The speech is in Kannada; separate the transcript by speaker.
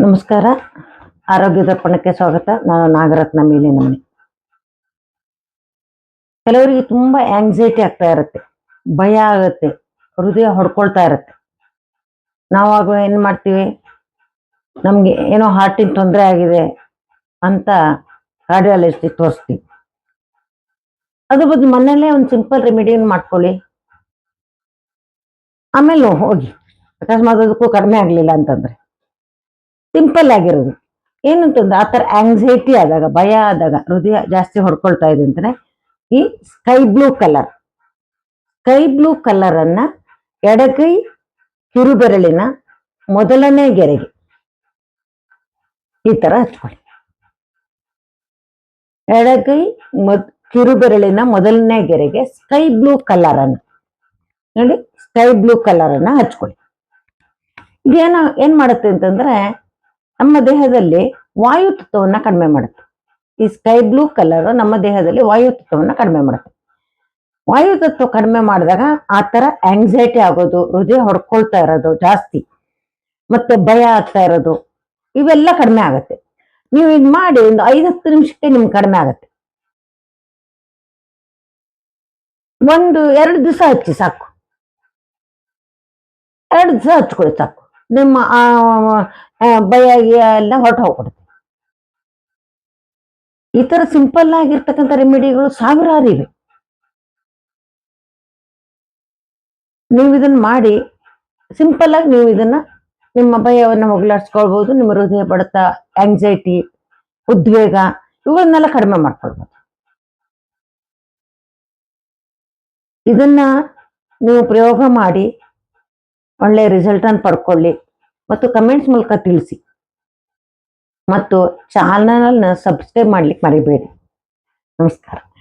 Speaker 1: ನಮಸ್ಕಾರ. ಆರೋಗ್ಯ ದರ್ಪಣಕ್ಕೆ ಸ್ವಾಗತ. ನಾನು ನಾಗರತ್ನ ಮೇಲೆ ನಮ್ಮನೆ ಕೆಲವರಿಗೆ ತುಂಬಾ ಆಂಗ್ಸೈಟಿ ಆಗ್ತಾ ಇರುತ್ತೆ. ಭಯ ಆಗುತ್ತೆ. ಹೃದಯ ಹೊಡ್ಕೊಳ್ತಾ ಇರುತ್ತೆ. ನಾವಾಗ ಏನ್ ಮಾಡ್ತೀವಿ? ನಮ್ಗೆ ಏನೋ ಹಾರ್ಟಿನ ತೊಂದರೆ ಆಗಿದೆ ಅಂತ ಕಾರ್ಡಿಯಾಲಜಿಸ್ಟ್ ತೋರಿಸ್ತೀವಿ. ಅದ್ರ ಬದಲು ಮನೆಯಲ್ಲೇ ಒಂದು ಸಿಂಪಲ್ ರೆಮಿಡಿಯನ್ನು ಮಾಡ್ಕೊಳ್ಳಿ. ಆಮೇಲೆ ಹೋಗಿ ಅಕಸ್ಮಾತ್ ಅದಕ್ಕೂ ಕಡಿಮೆ ಆಗಲಿಲ್ಲ ಅಂತಂದ್ರೆ. ಸಿಂಪಲ್ ಆಗಿರೋದು. ಅಂತಂದ್ರೆ ಆ ಥರ ಆಂಗ್ಸೈಟಿ ಆದಾಗ, ಭಯ ಆದಾಗ, ಹೃದಯ ಜಾಸ್ತಿ ಹೊಡ್ಕೊಳ್ತಾ ಇದೆ ಅಂತಾನೆ ಈ sky blue colour sky blue colour ಅನ್ನ ಎಡಗೈ ಕಿರುಬೆರಳಿನ ಮೊದಲನೇ ಗೆರೆಗೆ. ಈ ತರ ಹಚ್ಕೊಳ್ಳಿ. ಎಡಗೈ ಮೊದ್, ಕಿರುಬೆರಳಿನ ಮೊದಲನೇ ಗೆರೆಗೆ ಸ್ಕೈ ಬ್ಲೂ ಕಲರ್ ಅನ್ನ. ನೋಡಿ. ಸ್ಕೈ ಬ್ಲೂ ಕಲರ್ ಅನ್ನ ಹಚ್ಕೊಳ್ಳಿ. ಇದೇನ ಏನ್ ಮಾಡುತ್ತೆ ಅಂತಂದ್ರೆ ನಮ್ಮ ದೇಹದಲ್ಲಿ ವಾಯು ತತ್ವವನ್ನ ಕಡಿಮೆ ಮಾಡುತ್ತೆ. ಈ ಸ್ಕೈ ಬ್ಲೂ ಕಲರ್ ನಮ್ಮ ದೇಹದಲ್ಲಿ ವಾಯು ತತ್ವವನ್ನ ಕಡಿಮೆ ಮಾಡುತ್ತೆ. ವಾಯು ತತ್ವ ಕಡಿಮೆ ಮಾಡಿದಾಗ ಆ ತರ ಆಂಗ್ಸೈಟಿ ಆಗೋದು, ಹೃದಯ ಹೊಡ್ಕೊಳ್ತಾ ಇರೋದು ಜಾಸ್ತಿ, ಮತ್ತೆ ಭಯ ಆಗ್ತಾ ಇರೋದು, ಇವೆಲ್ಲ ಕಡಿಮೆ ಆಗುತ್ತೆ. ನೀವು ಇದು ಮಾಡಿ ಒಂದು ಐದು ಹತ್ತು ನಿಮಿಷಕ್ಕೆ ನಿಮ್ಗೆ ಕಡಿಮೆ ಆಗುತ್ತೆ. ಒಂದು ಎರಡು ದಿವಸ ಹಚ್ಚಿ ಸಾಕು. ಎರಡು ದಿವಸ ಹಚ್ಕೊಳ್ಳಿ ಸಾಕು. ನಿಮ್ಮ ಗಿಯ ಎಲ್ಲ ಹೊರಟು ಹೋಗ್ಬಿಡುತ್ತೆ. ಈ ತರ ಸಿಂಪಲ್ ಆಗಿರ್ತಕ್ಕಂಥ ರೆಮಿಡಿಗಳು ಸಾವಿರಾರು ಇವೆ. ನೀವು ಇದನ್ನ ಮಾಡಿ ಸಿಂಪಲ್ ಆಗಿ ನೀವು ಇದನ್ನ ನಿಮ್ಮ ಭಯವನ್ನು ಹೋಗ್ಲಾಡ್ಸ್ಕೊಳ್ಬಹುದು ನಿಮ್ಮ ಹೃದಯ ಬಡತ ಆಂಗ್ಸೈಟಿ ಉದ್ವೇಗ, ಇವುಗಳನ್ನೆಲ್ಲ ಕಡಿಮೆ ಮಾಡ್ಕೊಳ್ಬಹುದು ಇದನ್ನ ನೀವು ಪ್ರಯೋಗ ಮಾಡಿ ಒಳ್ಳೆ ರಿಸಲ್ಟನ್ನು ಪಡ್ಕೊಳ್ಳಿ ಮತ್ತು ಕಮೆಂಟ್ಸ್ ಮೂಲಕ ತಿಳಿಸಿ. ಮತ್ತು ಚಾನಲ್ನ ಸಬ್ಸ್ಕ್ರೈಬ್ ಮಾಡ್ಲಿಕ್ಕೆ ಮರಿಬೇಡಿ. ನಮಸ್ಕಾರ.